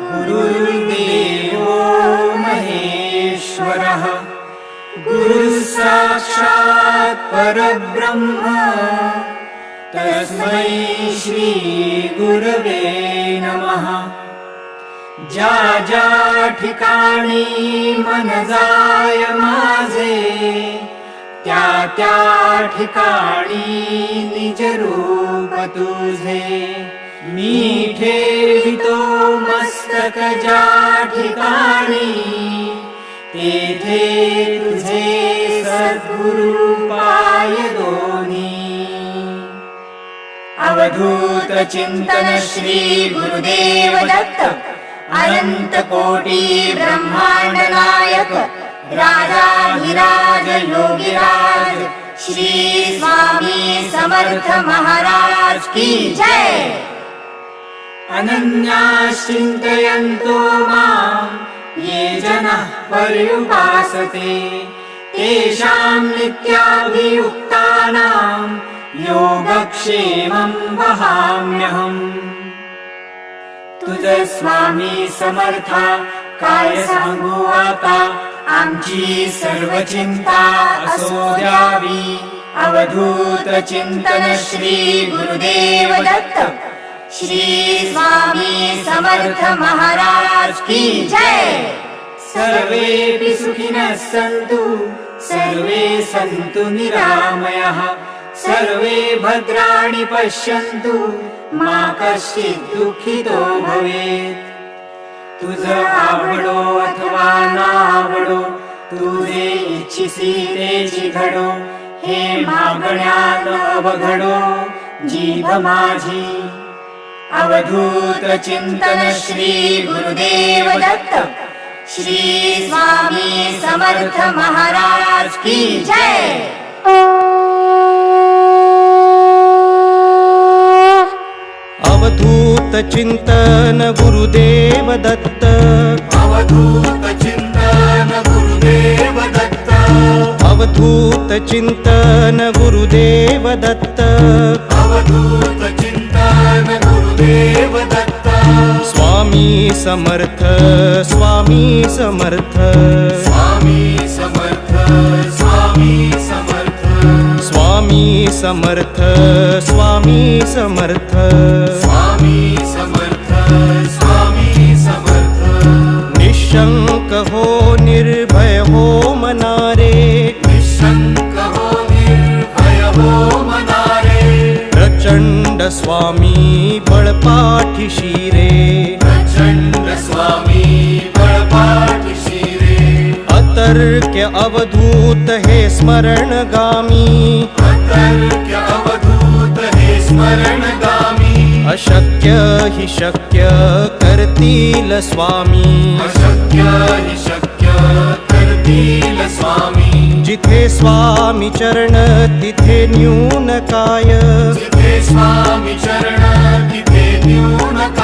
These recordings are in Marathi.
गुरुर्देवो महेश्वरः। गुरुः साक्षात् परब्रह्म तस्मै श्रीगुरवे नमः। ज्या ज्या ठिकाणी त्या ठिकाणी निज रूप तुझे मी ठेवितो मस्तक ज्या ठिकाणी तेथे तुझे सद्गुरु पाय दोन्ही. अवधूत चिंतन श्री गुरुदेव दत्त अनंत कोटी ब्रह्मांड नायक राजाधिराज योगिराज श्री स्वामी समर्थ महाराज की जय. अनन्याश्चिन्तयन्तो माम् ये जनः पर्युपासते। तेषाम् नित्याभियुक्तानाम् योगक्षेमम् वहाम्यहम्। तुज स्वामी समर्था कायसभुवाता आञ्ची सर्वचिन्ता असो द्यावि अवधूतचिन्तनश्रीगुरुदेवदत्त श्री स्वामी समर्थ महाराज की जय। सर्वेऽपि सुखिनः सन्तु सर्वे सन्तु निरामयः सर्वे भद्राणि पश्यन्तु मा कश्चित् दुःखितो भवेत्। तुझ आवडो अथवा नावडो तू जे इच्छिसी तेची घडो हे मागण्या न अवघडो जीभ माझी। अवधूत चिंतन श्री गुरुदेव दत्त। श्री स्वामी समर्थ महाराज की जय। अवधूत चिंतन गुरुदेव दत्त। अवधूत चिंतन गुरुदेव दत्त। अवधूत चिंतन गुरुदेव दत्त। अवधूत चिंतन स्वामी समर्थ स्वामी समर्थ। स्वामी समर्थ स्वामी समर्थ। स्वामी समर्थ स्वामी समर्थ। स्वामी समर्थ स्वामी समर्थ। निशंक हो निर्भय हो मनारे। निशंक हो निर्भय हो मनारे। प्रचंड स्वामी बळपाठीशी अवधूत हे स्मरणगामी। अतर्क्य अवधूत हे स्मरणगामी अशक्य हि शक्य करतील स्वामी। अशक्य हि शक्य करतील स्वामी जिथे स्वामी चरण तिथे न्यून काय जिथे स्वामी चरण तिथे न्यून काय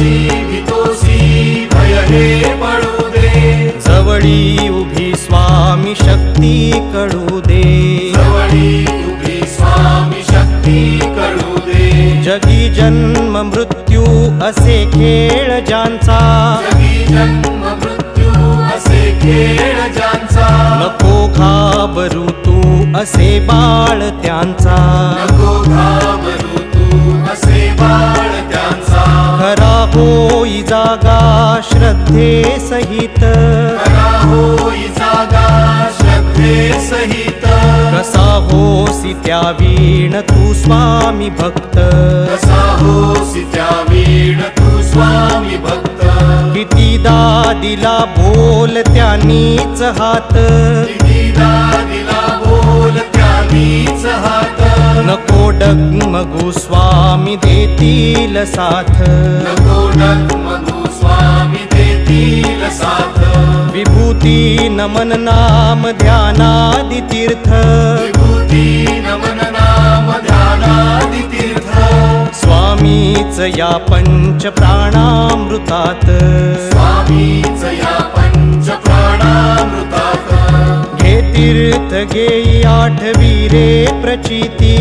उगाची भीतोसी भय हे पडू दे जवळी उभी स्वामी शक्ती कळू दे जवळी उभी स्वामी शक्ती कळू दे जगी जन्म मृत्यू असे खेळ ज्यांचा। जगी जन्म मृत्यू असे खेळ ज्यांचा। नको घाबरू तू असे बाळ त्यांचा। नको घाबरू तू असे बाळ होई जागा श्रद्धे सहित. खरा होई जागा श्रद्धे सहित. कसा होसी त्या वीण तू स्वामी भक्त. कसा होसी त्या वीण तू स्वामी भक्त. कितीदा दिला बोल त्यांनीच हात. दिला बोल त्यानीच हात. नको डगमगू स्वामी देतील साथ. नको मधु स्वामी देतील साथ. विभूती नमन नाम ध्यानादि तीर्थ. विभूती नमन नाम ध्यानादि तीर्थ. स्वामीच या पंच प्राणामृतात. स्वामीच या पंच घे तीर्थ घेई आठवी रे प्रचिती.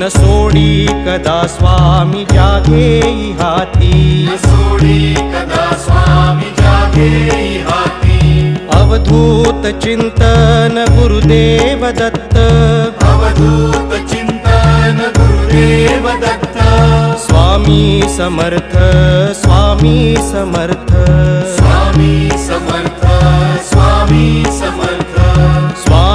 न सोडी कदा स्वामी जागेई हाती न सोडी कदा स्वामी जागे हाती. अवधूत चिंतन गुरुदेव दत्त अवधूत चिंतन गुरुदेव दत्त. स्वामी समर्थ स्वामी समर्थ.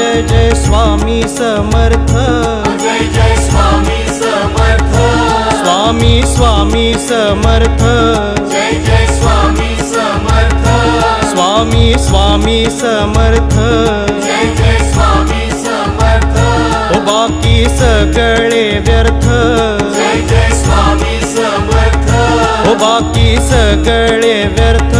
जय जय स्वामी समर्थ। जय जय स्वामी समर्थ। स्वामी स्वामी समर्थ। जय जय स्वामी समर्थ। स्वामी स्वामी समर्थ। जय जय स्वामी समर्थ। ओ बाकी सगळे व्यर्थ। जय जय स्वामी समर्थ। ओ बाकी सगळे व्यर्थ।